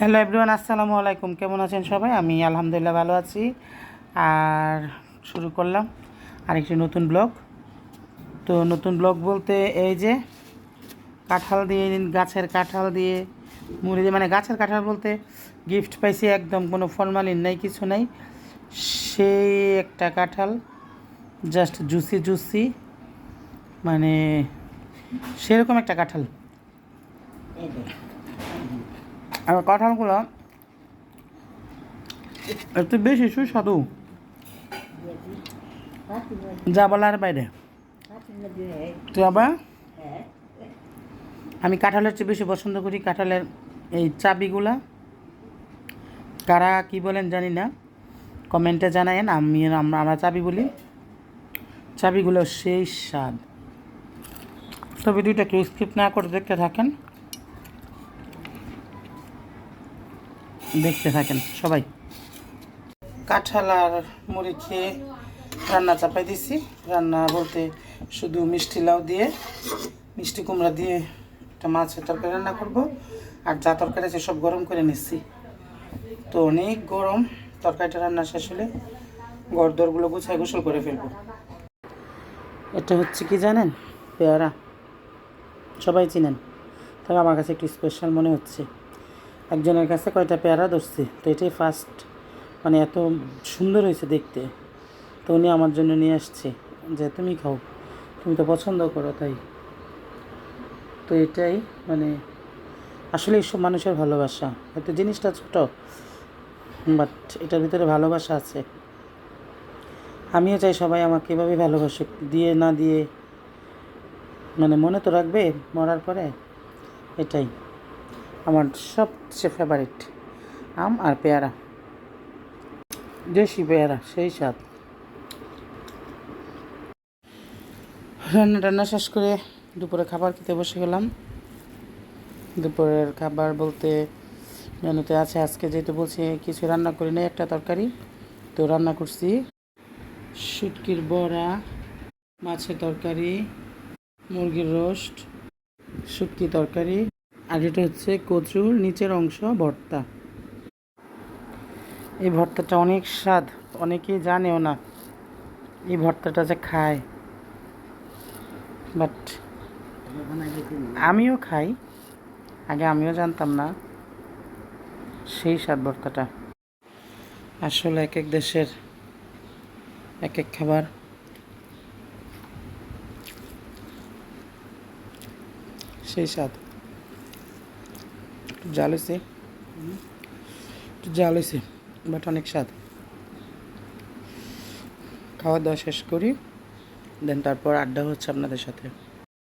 Hello everyone, আসসালামু আলাইকুম। কেমন আছেন সবাই? আমি আলহামদুলিল্লাহ ভালো আছি। আর শুরু করলাম আরেকটি নতুন ব্লগ। তো নতুন ব্লগ বলতে এই যে কাঁঠাল দিয়ে, গাছের কাঁঠাল দিয়ে, মুড়ি দিয়ে মানে গাছের কাঁঠাল বলতে গিফট পাইছি একদম, কোনো ফরমালিন নাই, কিছু নাই। সেই একটা কাঁঠাল জাস্ট জুসি জুসি মানে সেরকম একটা কাঁঠাল। আর কাঁঠালগুলো একটু বেশি সুস্বাদু। যা বলার বাইরে। আমি কাঁঠালের চেয়ে বেশি পছন্দ করি কাঁঠালের এই চাবিগুলা। কারা কি বলেন জানি না। কমেন্টে জানায়েন, আমি আমরা আমরা চাবি বলি। চাবিগুলো সেই স্বাদ। তো ভিডিওটা কেউ স্কিপ না করে দেখতে থাকেন। দেখতে থাকেন, সবাই। কাঁঠাল আর মুড়ি খেয়ে রান্না চাপাই দিছি। রান্না বলতে শুধু মিষ্টি লাউ দিয়ে, মিষ্টি কুমড়া দিয়ে একটা মাছের তরকারি রান্না করব। আর যা তরকারি আছে সব গরম করে নিচ্ছি তো অনেক গরম, তরকারিটা রান্না শেষ হলে গরদরগুলো গুছায় গোসল করে ফেলব। এটা হচ্ছে কি জানেন? পেয়ারা। সবাই চিনেন। তবে আমার কাছে একটু স্পেশাল মনে হচ্ছে। একজনের কাছে কয়টা পেয়ারা ধরছি, তো এটাই ফার্স্ট মানে এত সুন্দর হয়েছে দেখতে। তো উনি আমার জন্য নিয়ে আসছে, যে তুমি খাও, তুমি তো পছন্দ করো তাই। তো এটাই মানে আসলে এইসব মানুষের ভালোবাসা, হয়তো জিনিসটা ছোট বাট এটার ভিতরে ভালোবাসা আছে। আমিও চাই সবাই আমাকে এভাবে ভালোবাসুক, দিয়ে না দিয়ে মানে মনে তো রাখবে মরার পরে, এটাই। আমার সবচেয়ে ফেভারিট আম আর পেয়ারা। দেশি পেয়ারা, সেই স্বাদ। রান্না টান্না শেষ করে দুপুরে খাবার খেতে বসে গেলাম। দুপুরের খাবার বলতে মেনুতে আছে, আজকে যেহেতু বলছি কিছু রান্না করি নাই, একটা তরকারি। তো রান্না করছি শুটকির বড়া, মাছের তরকারি, মুরগির রোস্ট, শুটকি তরকারি। আর এটা হচ্ছে কচুর নিচের অংশ ভর্তা। এই ভর্তাটা অনেক স্বাদ, অনেকেই জানেও না এই ভর্তাটা যে খায়। বাট আমিও খাই, আগে আমিও জানতাম না সেই স্বাদ ভর্তাটা। আসলে এক এক দেশের এক এক খাবার। সেই স্বাদ। জাল হয়েছে একটু জাল হয়েছে বাট অনেক স্বাদ। খাওয়া দাওয়া শেষ করি, দেন তারপর আড্ডা হচ্ছে আপনাদের সাথে।